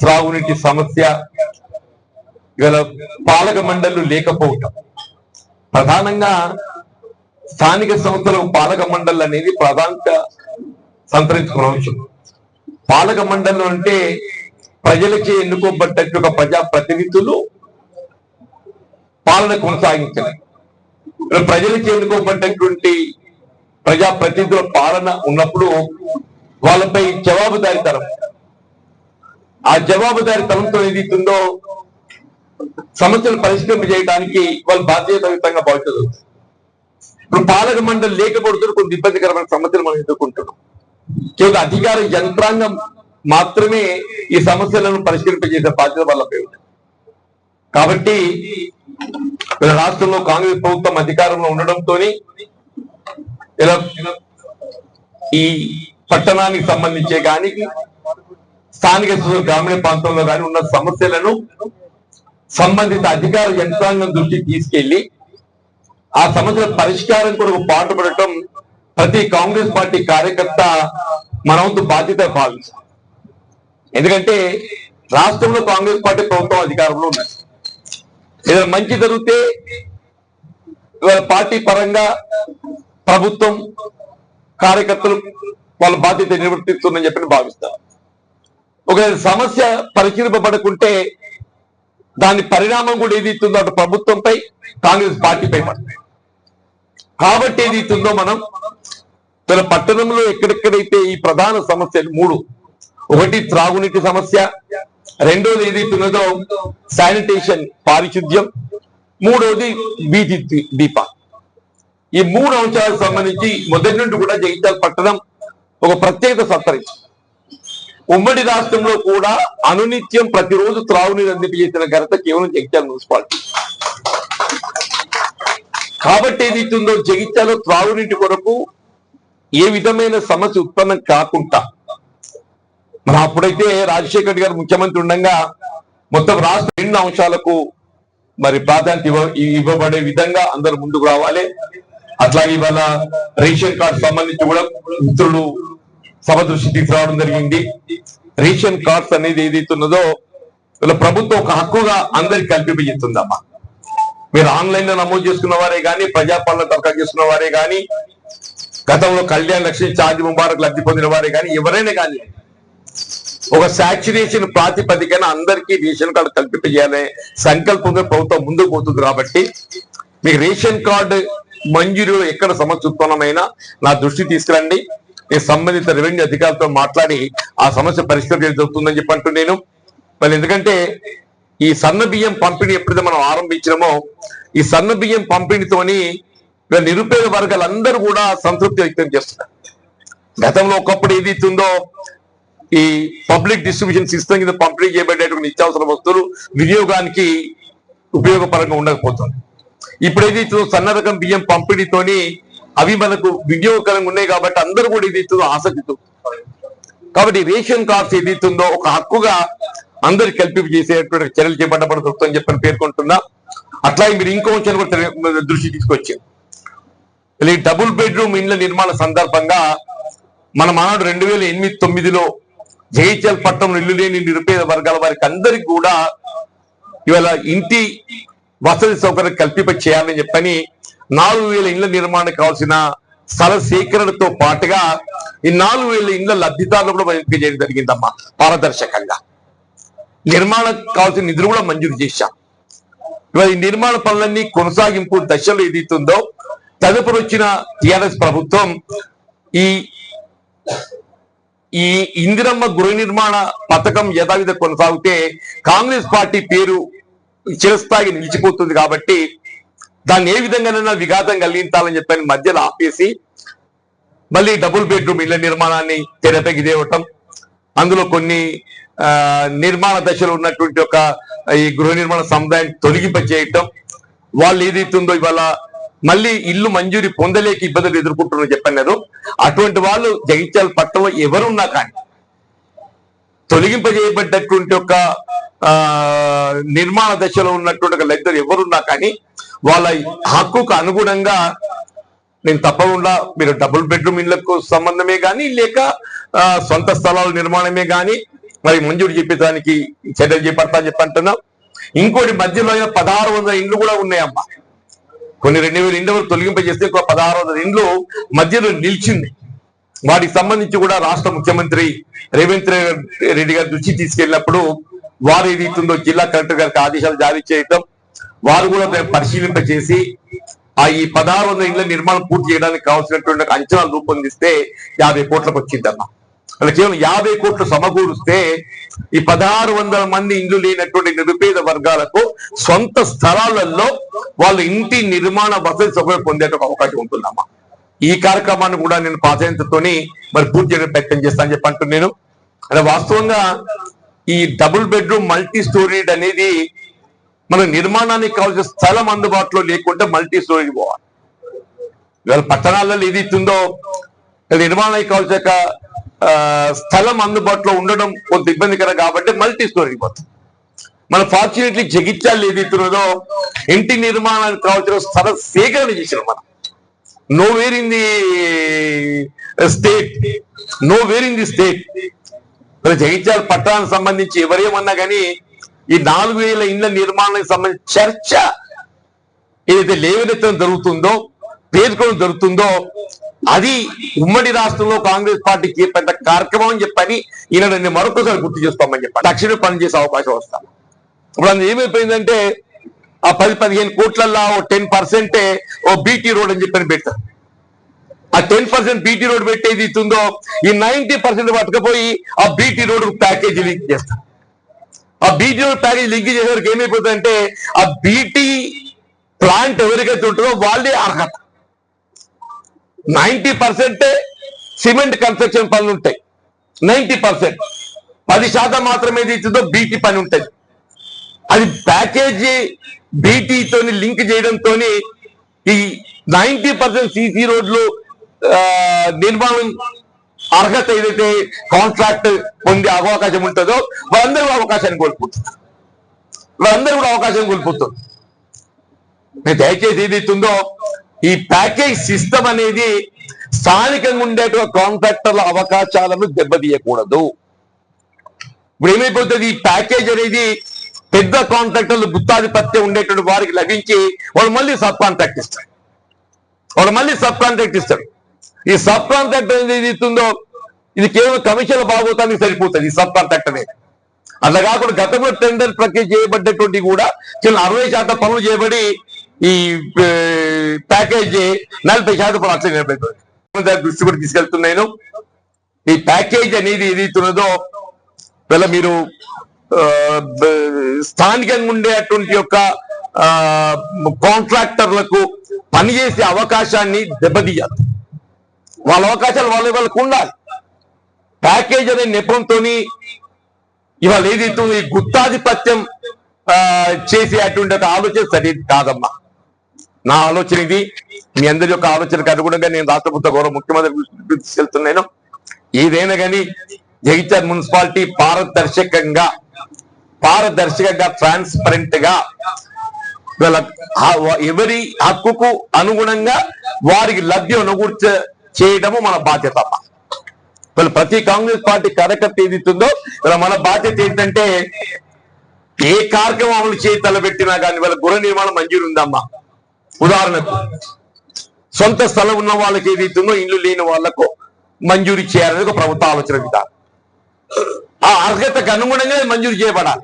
త్రాగునీటి సమస్య. ఇవాళ పాలక మండళ్ళు లేకపోవటం. ప్రధానంగా స్థానిక సంస్థలు పాలక మండళ్ళు అనేది ప్రధానంగా సంతరించుకున్న అంశం. పాలక మండలం అంటే ప్రజలచే ఎన్నుకోబడ్డట్టు ఒక ప్రజా ప్రతినిధులు పాలన కొనసాగించాలి ఇప్పుడు ప్రజలచే ఎన్నుకోబడ్డటువంటి ప్రజా ప్రతినిధుల పాలన ఉన్నప్పుడు వాళ్ళపై జవాబుదారీతనం ఆ జవాబుదారీతనంతో ఏదైతుందో సమస్యలు పరిష్కరింపజేయడానికి వాళ్ళు బాధ్యతాయుతంగా భావించదు ఇప్పుడు పాలక మండలి లేకపోతే కొన్ని ఇబ్బందికరమైన సమస్యలు మనం ఎదుర్కొంటున్నాం. కేవలం అధికార యంత్రాంగం మాత్రమే ఈ సమస్యలను పరిష్కరింపజేసే బాధ్యత వాళ్ళపై ఉంది. కాబట్టి ఇలా రాష్ట్రంలో కాంగ్రెస్ ప్రభుత్వం అధికారంలో ఉండడంతో ఇలా ఈ పట్టణానికి సంబంధించే కానీ స్థానిక గ్రామీణ ప్రాంతంలో కానీ ఉన్న సమస్యలను సంబంధిత అధికార యంత్రాంగం దృష్టికి తీసుకెళ్ళి ఆ సమస్యల పరిష్కారం కొరకు పాటుపడటం ప్రతి కాంగ్రెస్ పార్టీ కార్యకర్త మనవంతు బాధ్యత భావించాలి ఎందుకంటే రాష్ట్రంలో కాంగ్రెస్ పార్టీ ప్రభుత్వం అధికారంలో ఉన్నది. ఏదైనా మంచి జరిగితే ఇవాళ పార్టీ పరంగా ప్రభుత్వం కార్యకర్తలు వాళ్ళ బాధ్యత నిర్వర్తిస్తుందని చెప్పి భావిస్తారు ఒకవేళ సమస్య పరిశీలింపబడకుంటే దాని పరిణామం కూడా ఏది ఇస్తుందో అటు ప్రభుత్వంపై కాంగ్రెస్ పార్టీపై పడుతుంది కాబట్టి ఏది ఇస్తుందో మనం తన పట్టణంలో ఎక్కడెక్కడైతే ఈ ప్రధాన సమస్యలు మూడు ఒకటి త్రాగునీటి సమస్య రెండోది ఏదైతున్నదో శానిటేషన్ పారిశుద్ధ్యం మూడోది వీధి దీప ఈ మూడు అంశాలకు సంబంధించి మొదటి నుండి కూడా జగిత్యాల పట్టణం ఒక ప్రత్యేకత సంతరించింది ఉమ్మడి రాష్ట్రంలో కూడా అనునిత్యం ప్రతిరోజు త్రాగునీరు అందింపజేసిన ఘనత కేవలం జగిత్యాల మున్సిపాలిటీ. కాబట్టి ఏదైతుందో జగిత్యాల త్రాగునీటి కొరకు ఏ విధమైన సమస్య ఉత్పన్నం కాకుండా మన అప్పుడైతే రాజశేఖర్ రెడ్డి గారు ముఖ్యమంత్రి ఉండగా మొత్తం రాష్ట్ర రెండు అంశాలకు మరి ప్రాధాన్యత ఇవ్వ- ఇవ్వబడే విధంగా అందరు ముందుకు రావాలి. అట్లాగే ఇవాళ రేషన్ కార్డు సంబంధించి కూడా మిత్రులు సభ దృష్టి తీసుకురావడం జరిగింది. రేషన్ కార్డ్స్ అనేది ఏదైతే ఉన్నదో వీళ్ళ ప్రభుత్వం ఒక హక్కుగా అందరికి కల్పింపజేస్తుందమ్మా. మీరు ఆన్లైన్లో నమోదు చేసుకున్న వారే కానీ ప్రజాపాలన దరఖాస్తు చేసుకున్న వారే కానీ గతంలో కళ్యాణ్ లక్ష్మి చార్జ్ ముబారక్ లబ్ధి పొందిన వారే కానీ ఎవరైనా కానీ ఒక సాచురేషన్ ప్రాతిపదికన అందరికీ రేషన్ కార్డు కల్పింపజేయాలనే సంకల్పంగా ప్రభుత్వం ముందుకు పోతుంది కాబట్టి మీకు రేషన్ కార్డు మంజూరు ఎక్కడ సమస్య ఉత్పన్నమైనా నా దృష్టి తీసుకురండి. సంబంధిత రెవెన్యూ అధికారులతో మాట్లాడి ఆ సమస్య పరిష్కరించడం జరుగుతుందని చెప్పి అంటూ నేను మరి ఎందుకంటే ఈ సన్న బియ్యం పంపిణీ ఎప్పుడైతే మనం ఆరంభించినామో ఈ సన్న బియ్యం పంపిణీతోని నిరుపేద వర్గాలందరూ కూడా సంతృప్తి వ్యక్తం చేస్తున్నారు. గతంలో ఒకప్పుడు ఏది ఇస్తుందో ఈ పబ్లిక్ డిస్ట్రిబ్యూషన్ సిస్టమ్ కింద పంపిణీ చేయబడేటువంటి నిత్యావసర వస్తువులు వినియోగానికి ఉపయోగపరంగా ఉండకపోతుంది. ఇప్పుడు ఏది సన్న రకం బియ్యం పంపిణీతోని అవి మనకు వినియోగకరంగా ఉన్నాయి కాబట్టి అందరూ కూడా ఇది ఇస్తుందో కాబట్టి రేషన్ కార్డ్స్ ఏది ఇస్తుందో ఒక హక్కుగా అందరు కల్పింపు చేసేటువంటి చర్యలు చేపట్టబడుతుందని చెప్పని పేర్కొంటున్నా. అట్లాగే మీరు ఇంకో విషయాన్ని కూడా దృష్టి తీసుకొచ్చారు డబుల్ బెడ్రూమ్ ఇండ్ల నిర్మాణ సందర్భంగా మన మానాడు రెండు వేల ఎనిమిది తొమ్మిదిలో జగిత్యాల పట్టణంలో ఇల్లు లేని నిరుపేద వర్గాల వారికి అందరికి కూడా ఇవాళ ఇంటి వసతి సౌకర్యం కల్పింప చేయాలని చెప్పని నాలుగు వేల ఇండ్ల నిర్మాణానికి కావాల్సిన స్థల సేకరణతో పాటుగా ఈ నాలుగు వేల ఇండ్ల లబ్ధిదారులు కూడా ఎంపిక చేయడం జరిగిందమ్మా పారదర్శకంగా. నిర్మాణం కావాల్సిన నిధులు కూడా మంజూరు చేశాం. ఇవాళ ఈ నిర్మాణ పనులన్నీ కొనసాగింపు దశలో ఏదైతుందో తదుపరి వచ్చిన టిఆర్ఎస్ ప్రభుత్వం ఈ ఈ ఇందిరమ్మ గృహ నిర్మాణ పథకం యథావిధ కొనసాగితే కాంగ్రెస్ పార్టీ పేరు చిరస్థాయి నిలిచిపోతుంది కాబట్టి దాన్ని ఏ విధంగానైనా విఘాతం కలిగించాలని చెప్పని మధ్యలో ఆపేసి మళ్ళీ డబుల్ బెడ్రూమ్ ఇళ్ళ నిర్మాణాన్ని తెరపైకి తేవటం అందులో కొన్ని ఆ, నిర్మాణ దశలో ఉన్నటువంటి ఒక ఈ గృహ నిర్మాణ సముదాయం తొలగింప చేయటం. వాళ్ళు ఏదైతుందో ఇవాళ మళ్ళీ ఇల్లు మంజూరి పొందలేక ఇబ్బందులు ఎదుర్కొంటున్నారని చెప్పన్నారు. అటువంటి వాళ్ళు జగిత్యాల పట్టణంలో ఎవరున్నా కానీ తొలగింపజేయబడ్డటువంటి ఒక ఆ నిర్మాణ దశలో ఉన్నటువంటి ఒక లబ్ధిదారు ఎవరున్నా కానీ వాళ్ళ హక్కుకు అనుగుణంగా నేను తప్పకుండా మీరు డబుల్ బెడ్రూమ్ ఇళ్ళకు సంబంధమే కానీ లేక ఆ, సొంత స్థలాల నిర్మాణమే కానీ మరి మంజూరు చేపించడానికి చర్యలు చేపడతా అని చెప్పి అంటున్నాం ఇంకోటి మధ్యలో అయినా పదహారు వందల ఇండ్లు కూడా ఉన్నాయమ్మా. కొన్ని రెండు వేల ఇండ్లు తొలగింపజేస్తే ఇంకో పదహారు వందల ఇండ్లు మధ్యలో నిలిచింది. వాటికి సంబంధించి కూడా రాష్ట్ర ముఖ్యమంత్రి రేవంత్ రెడ్డి గారి దృష్టి తీసుకెళ్ళినప్పుడు వారు ఏదైతుందో జిల్లా కలెక్టర్ గారికి ఆదేశాలు జారీ చేయడం వారు కూడా పరిశీలింప చేసి ఆ ఈ పదహారు వందల ఇళ్ళ నిర్మాణం పూర్తి చేయడానికి కావాల్సినటువంటి అంచనాలు రూపొందిస్తే యాభై కోట్లకు వచ్చిందన్న అలా కేవలం యాభై కోట్లు సమకూరుస్తే ఈ పదహారు వందల మంది ఇండ్లు లేనటువంటి నిరుపేద వర్గాలకు సొంత స్థలాలలో వాళ్ళ ఇంటి నిర్మాణ వసతి సౌకర్యం పొందేట అవకాశం ఉంటుందమ్మా. ఈ కార్యక్రమాన్ని కూడా నేను ప్రాధాన్యతతోని మరి పూర్తి చేయడం ప్రయత్నం చేస్తానని చెప్పి అంటున్నాను. నేను అంటే వాస్తవంగా ఈ డబుల్ బెడ్రూమ్ మల్టీ స్టోరీడ్ అనేది మన నిర్మాణానికి కావాల్సిన స్థలం అందుబాటులో లేకుంటే మల్టీ స్టోరీ పోవాలి. ఇవాళ పట్టణాలలో ఏది ఇస్తుందో నిర్మాణానికి కావాల్సిన ఆ, స్థలం అందుబాటులో ఉండడం కొంత ఇబ్బందికరం కాబట్టి మల్టీ స్టోరీ పోతుంది మన ఫార్చునేట్లీ జగిత్యాలు ఏది ఇస్తున్నదో ఇంటి నిర్మాణానికి కావాల్సిన స్థల సేకరణ చేసిన మనం. No where in the state. No where in the state. మరి జగిత్యాల పట్టణానికి సంబంధించి ఎవరేమన్నా కానీ ఈ నాలుగు వేల ఇండ్ల నిర్మాణానికి సంబంధించిన చర్చ ఏదైతే లేవనెత్తడం జరుగుతుందో పేర్కొనడం జరుగుతుందో అది ఉమ్మడి రాష్ట్రంలో కాంగ్రెస్ పార్టీకి పెద్ద కార్యక్రమం అని చెప్పని ఈయన నేను మరొకసారి గుర్తు చేసుకోమని చెప్పి తక్షణ పనిచేసే అవకాశం వస్తాం. ఇప్పుడు అందులో ఏమైపోయిందంటే ఆ పది పదిహేను కోట్లల్లో ఓ టెన్ పర్సెంటే ఓ బీటీ రోడ్ అని చెప్పని పెడతారు. ఆ టెన్ పర్సెంట్ బీటీ రోడ్ పెట్టేది ఇస్తుందో ఈ నైన్టీ పర్సెంట్ పట్టుకపోయి ఆ బీటీ రోడ్ ప్యాకేజీ లింక్ చేస్తారు. ఆ బీటీ ప్యాకేజ్ లింక్ చేసేవారికి ఏమైపోతుందంటే ఆ బీటీ ప్లాంట్ ఎవరికైతే ఉంటుందో వాళ్ళే అర్హత. నైన్టీ పర్సెంటే సిమెంట్ కన్స్ట్రక్షన్ పనులు ఉంటాయి. Ninety percent. పది శాతం మాత్రమే ఇచ్చిందో బీటీ పని ఉంటుంది. అది ప్యాకేజీ బీటీతో లింక్ చేయడంతో ఈ నైన్టీ పర్సెంట్ సిసి రోడ్లు నిర్మాణం అర్హత ఏదైతే కాంట్రాక్ట్ పొందే అవకాశం ఉంటుందో వాళ్ళందరూ కూడా అవకాశాన్ని కోల్పోతున్నారు. వాళ్ళందరూ కూడా అవకాశం కోల్పోతున్నారు. నేను దయచేసి ఏదైతుందో ఈ ప్యాకేజ్ సిస్టమ్ అనేది స్థానికంగా ఉండేటువంటి కాంట్రాక్టర్ల అవకాశాలను దెబ్బతీయకూడదు. ఇప్పుడు ఏమైపోతుంది? ఈ ప్యాకేజ్ అనేది పెద్ద కాంట్రాక్టర్లు గుత్తాధిపత్యం ఉండేటువంటి వారికి లభించి వాళ్ళు మళ్ళీ సబ్ కాంట్రాక్ట్ ఇస్తారు. వాళ్ళు మళ్ళీ సబ్ కాంట్రాక్ట్ ఇస్తారు. ఈ సబ్ కాంట్రాక్ట్ అనేది ఏది ఇస్తుందో ఇది కేవలం కమిషన్ల బాగోతానికి సరిపోతుంది ఈ సబ్ కాంట్రాక్ట్ అనేది అట్లా కాకుండా గతంలో టెండర్ ప్రక్రియ చేయబడ్డటువంటి కూడా చిన్న అరవై శాతం పనులు చేయబడి ఈ ప్యాకేజీ ప్యాకేజ్ నలభై శాతం పనులు అట్లా నిలబెట్టారు దృష్టి కూడా తీసుకెళ్తున్నాను. ఈ ప్యాకేజ్ అనేది ఏది ఇస్తున్నదో వీళ్ళ మీరు స్థానికంగా ఉండేటువంటి యొక్క కాంట్రాక్టర్లకు పనిచేసే అవకాశాన్ని దెబ్బతీయాలి. వాళ్ళ అవకాశాలు వాళ్ళ వాళ్ళకు ఉండాలి. ప్యాకేజ్ అనే నెపంతో ఇవాళ ఏదైతే ఈ గుత్తాధిపత్యం చేసే అటువంటి ఒక ఆలోచన సరి కాదమ్మా. నా ఆలోచన ఇది. మీ అందరి యొక్క ఆలోచనకు అనుగుణంగా నేను రాష్ట్ర ప్రభుత్వ గౌరవ ముఖ్యమంత్రి తీసుకెళ్తున్నాను ఏదైనా కానీ జగిత్యాల మున్సిపాలిటీ పారదర్శకంగా పారదర్శకంగా ట్రాన్స్పరెంట్గా ఎవరి హక్కుకు అనుగుణంగా వారికి లబ్ధి అనుగూర్చే చేయడము మన బాధ్యత అమ్మ. ప్రతి కాంగ్రెస్ పార్టీ కార్యకర్త ఏదిస్తుందో ఇలా మన బాధ్యత ఏంటంటే ఏ కార్యక్రమం అమలు చేయి తలబెట్టినా కానీ వాళ్ళ గృహ నిర్మాణం మంజూరు ఉందమ్మా. ఉదాహరణకు సొంత స్థలం ఉన్న వాళ్ళకి ఏదైతుందో ఇల్లు లేని వాళ్ళకు మంజూరు చేయాలనేది ఒక ప్రభుత్వ ఆలోచన విధానం. ఆ అర్హతకు అనుగుణంగా మంజూరు చేయబడాలి.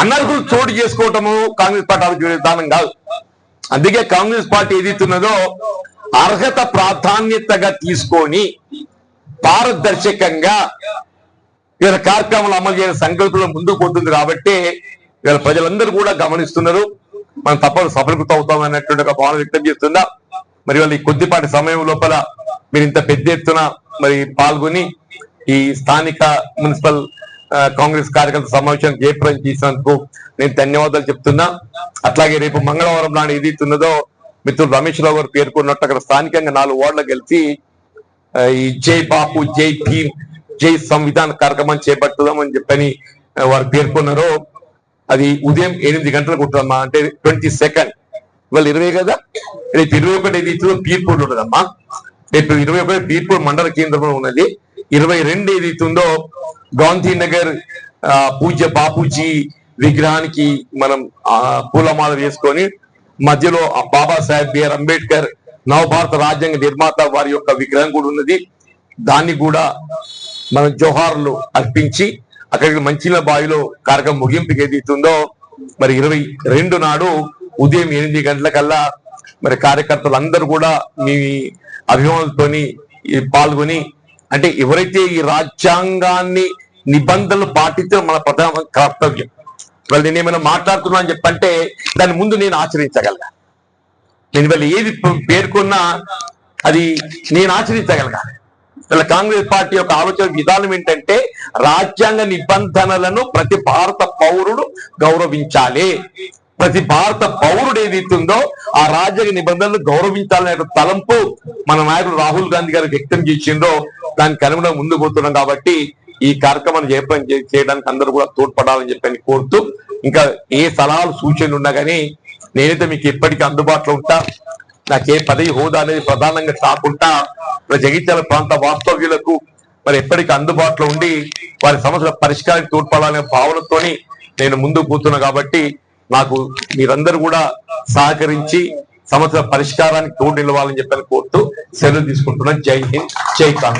అనర్హులు చోటు చేసుకోవటము కాంగ్రెస్ పార్టీ ఆలోచన విధానం కాదు. అందుకే కాంగ్రెస్ పార్టీ ఏదైతున్నదో అర్హత ప్రాధాన్యతగా తీసుకొని పారదర్శకంగా వీళ్ళ కార్యక్రమాలు అమలు చేసే సంకల్పంలో ముందుకు పోతుంది కాబట్టి వీళ్ళ ప్రజలందరూ కూడా గమనిస్తున్నారు. మనం తప్పని సఫలీకృతం అవుతాం అన్నటువంటి ఒక భావన వ్యక్తం చేస్తుందా మరి వాళ్ళ ఈ కొద్దిపాటి సమయం లోపల మీరు ఇంత పెద్ద ఎత్తున మరి పాల్గొని ఈ స్థానిక మున్సిపల్ కాంగ్రెస్ కార్యకర్త సమావేశం జయప్రదం చేసినందుకు నేను ధన్యవాదాలు చెప్తున్నా. అట్లాగే రేపు మంగళవారం నాడు ఏది మిత్రులు రమేష్ రావు గారు పేర్కొన్నట్టు అక్కడ స్థానికంగా నాలుగు వార్డులు కలిసి ఈ జై బాపు జై భీమ్ జై సంవిధాన్ కార్యక్రమం చేపట్టుదామని చెప్పని వారు పేర్కొన్నారు అది ఉదయం ఎనిమిది గంటలకు ఉంటుందమ్మా అంటే ట్వంటీ సెకండ్. ఇవాళ ఇరవై కదా? రేపు ఇరవై ఒకటి ఏది పీర్పూర్ ఉంటుందమ్మా. రేపు ఇరవై ఒకటి పీర్పూర్ మండల కేంద్రంలో ఉన్నది. ఇరవై రెండు ఏది ఇస్తుందో గాంధీనగర్ ఆ, పూజ్య బాపూజీ విగ్రహానికి మనం పూలమాల వేసుకొని మధ్యలో బాబా బాబాసాహెబ్ బిఆర్ అంబేద్కర్ నవభారత రాజ్యాంగ నిర్మాత వారి యొక్క విగ్రహం కూడా ఉన్నది. దాన్ని కూడా మనం జోహార్లు అర్పించి అక్కడికి మంచిల బావిలో కార్యక్రమం ముగింపుకి ఏదైతుందో మరి ఇరవై రెండు నాడు ఉదయం ఎనిమిది గంటలకల్లా మరి కార్యకర్తలు అందరూ కూడా మీ అభిమానులతోని పాల్గొని అంటే ఎవరైతే ఈ రాజ్యాంగాన్ని నిబంధనలు పాటించడం మన ప్రధాన కర్తవ్యం. వాళ్ళు నేను ఏమైనా మాట్లాడుతున్నా అని చెప్పంటే దాని ముందు నేను ఆచరించగలగా నేను ఇవాళ ఏది పేర్కొన్నా అది నేను ఆచరించగలగాలి ఇలా కాంగ్రెస్ పార్టీ యొక్క ఆలోచన విధానం ఏంటంటే రాజ్యాంగ నిబంధనలను ప్రతి భారత పౌరుడు గౌరవించాలి. ప్రతి భారత పౌరుడు ఏదైతుందో ఆ రాజ్యాంగ నిబంధనలు గౌరవించాలనే తలంపు మన నాయకుడు రాహుల్ గాంధీ గారు వ్యక్తం చేసిందో దానికి అనుగుణంగా ముందుకు పోతున్నాం కాబట్టి ఈ కార్యక్రమాన్ని చేప- చేయడానికి అందరూ కూడా తోడ్పడాలని చెప్పని కోరుతూ ఇంకా ఏ సలహాలు సూచనలు ఉన్నా కానీ నేనైతే మీకు ఎప్పటికీ అందుబాటులో ఉంటా. నాకే పదవి హోదా అనేది ప్రధానంగా కాకుండా మన జగిత్యాల ప్రాంత వాస్తవ్యులకు మరి ఎప్పటికీ అందుబాటులో ఉండి వారి సమస్యల పరిష్కారానికి తోడ్పడాలనే భావనతోని నేను ముందుకు పోతున్నా కాబట్టి నాకు మీరందరూ కూడా సహకరించి సమస్యల పరిష్కారానికి తోడు నిలవాలని చెప్పని కోరుతూ సెలవు తీసుకుంటున్నాను. జై హింద్ జై కాంగ్రెస్.